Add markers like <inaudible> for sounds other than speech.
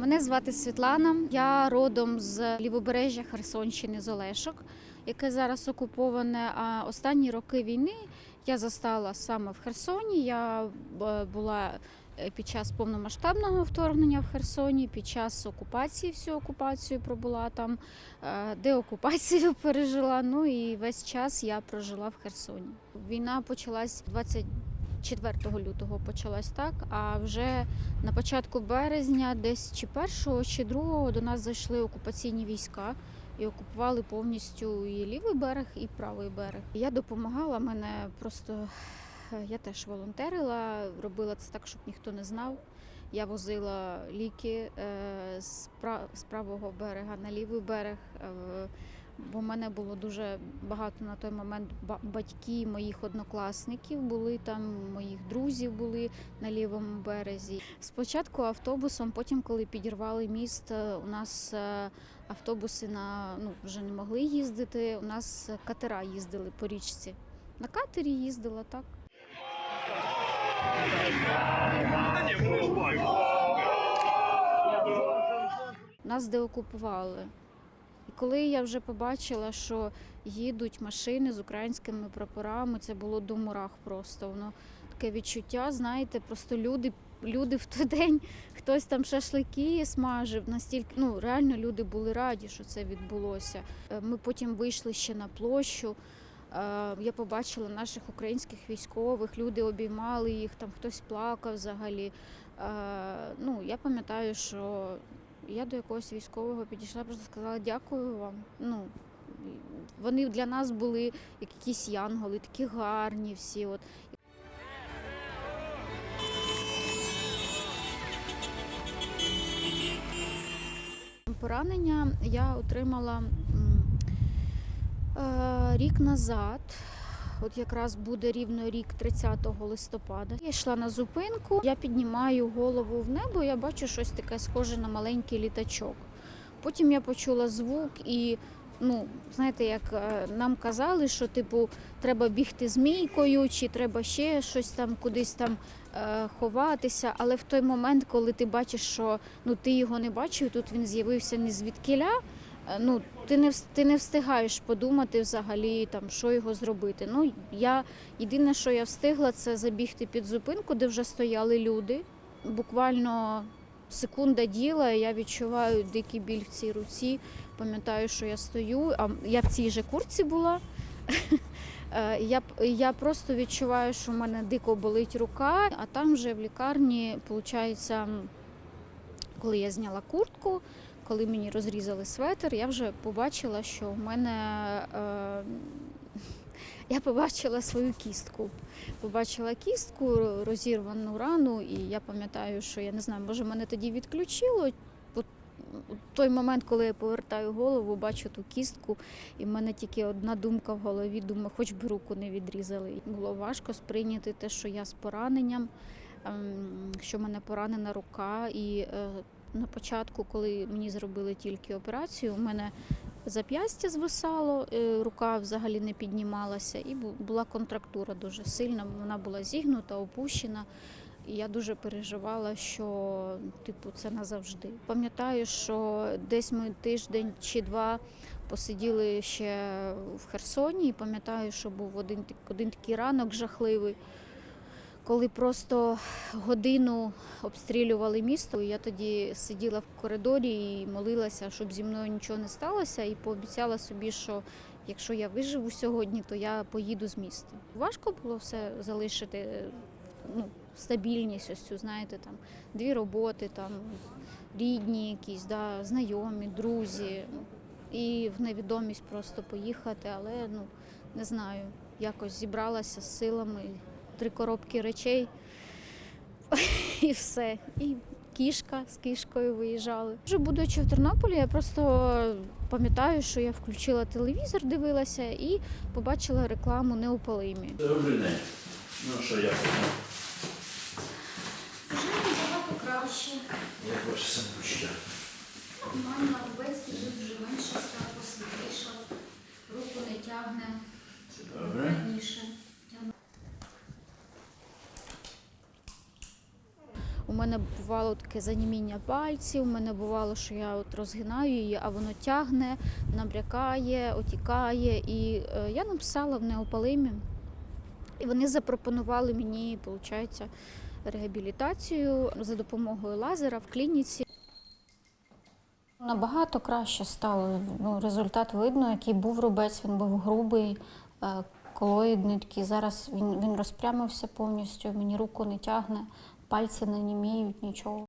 Мене звати Світлана. Я родом з лівобережжя Херсонщини з Олешок, яке зараз окуповане. А останні роки війни я застала саме в Херсоні. Я е, була е, під час повномасштабного вторгнення в Херсоні, під час окупації, всю окупацію пробула там, е, деокупацію пережила. Ну і весь час я прожила в Херсоні. Війна почалась 24 лютого почалась так, а вже на початку березня, десь чи першого, чи другого до нас зайшли окупаційні війська і окупували повністю і лівий берег, і правий берег. Я допомагала мене просто. е, Я теж волонтерила, робила це так, щоб ніхто не знав. Я возила ліки е, з пра- з правого берега на лівий берег. Бо в мене було дуже багато на той момент ба- батьки моїх однокласників були там, моїх друзів були на лівому березі. Спочатку автобусом, потім, коли підірвали міст, е, у нас е, автобуси на ну вже не могли їздити. У нас катера їздили по річці. На катері їздила так. Нас деокупували. Коли я вже побачила, що їдуть машини з українськими прапорами, це було до мурах просто. Воно таке відчуття, знаєте, просто люди, люди в той <laughs> день, хтось там шашлики смажив, настільки ну реально люди були раді, що це відбулося. Е, Ми потім вийшли ще на площу. Е, Я побачила наших українських військових, люди обіймали їх, там хтось плакав взагалі. Е, Ну, я пам'ятаю, що я до якогось військового підійшла, просто сказала дякую вам. Ну, вони для нас були як якісь янголи, такі гарні всі. От. Поранення я отримала е, рік назад. От якраз буде рівно рік 30 листопада. Я йшла на зупинку, я піднімаю голову в небо, я бачу щось таке схоже на маленький літачок. Потім я почула звук і. Ну, знаєте, як е, нам казали, що типу треба бігти змійкою, чи треба ще щось там кудись там е, ховатися. Але в той момент, коли ти бачиш, що ну ти його не бачив, тут він з'явився не звідкіля. Е, Ну, ти не ти не встигаєш подумати взагалі, там що його зробити. Ну я єдине, що я встигла, це забігти під зупинку, де вже стояли люди. Буквально секунда діла, я відчуваю дикий біль в цій руці. Пам'ятаю, що я стою, а я в цій же курці була. <laughs> Е, Я, я просто відчуваю, що в мене дико болить рука, а там вже в лікарні, виходить, коли я зняла куртку, коли мені розрізали светр, я вже побачила, що в мене е, <laughs> я побачила свою кістку. Побачила кістку, розірвану рану, і я пам'ятаю, що я не знаю, може мене тоді відключило. В той момент, коли я повертаю голову, бачу ту кістку, і в мене тільки одна думка в голові, думаю, хоч би руку не відрізали. Було важко сприйняти те, що я з пораненням, ем, що в мене поранена рука. І е, на початку, коли мені зробили тільки операцію, у мене зап'ястя звисало, е, рука взагалі не піднімалася, і була контрактура дуже сильна. Вона була зігнута, опущена. І я дуже переживала, що типу це назавжди. Пам'ятаю, що десь ми тиждень чи два посиділи ще в Херсоні, і пам'ятаю, що був один, один такий ранок жахливий, коли просто годину обстрілювали місто. Я тоді сиділа в коридорі і молилася, щоб зі мною нічого не сталося, і пообіцяла собі, що якщо я виживу сьогодні, то я поїду з міста. Важко було все залишити. Ну, стабільність, ось цю, знаєте, там дві роботи, там рідні якісь, да, знайомі, друзі. І в невідомість просто поїхати, але ну не знаю, якось зібралася з силами, три коробки речей <laughs> і все. І кішка з кішкою виїжджали. Вже будучи в Тернополі, я просто пам'ятаю, що я включила телевізор, дивилася і побачила рекламу неопалимі. Добрий день. Ну що, набагато краще. Як ваше самопочуття? Нормально, весь тут вже менше став, посвітлішав, руку не тягне Це добре. раніше. У мене бувало таке заніміння пальців, у мене бувало, що я от розгинаю її, а воно тягне, набрякає, отікає. І е, я написала в неопалимі. І вони запропонували мені, виходить, реабілітацію за допомогою лазера в клініці. Набагато краще стало. Ну, результат видно, який був рубець, він був грубий, е, колоїдний такий. Зараз він, він розпрямився повністю, мені руку не тягне, пальці не німіють, нічого.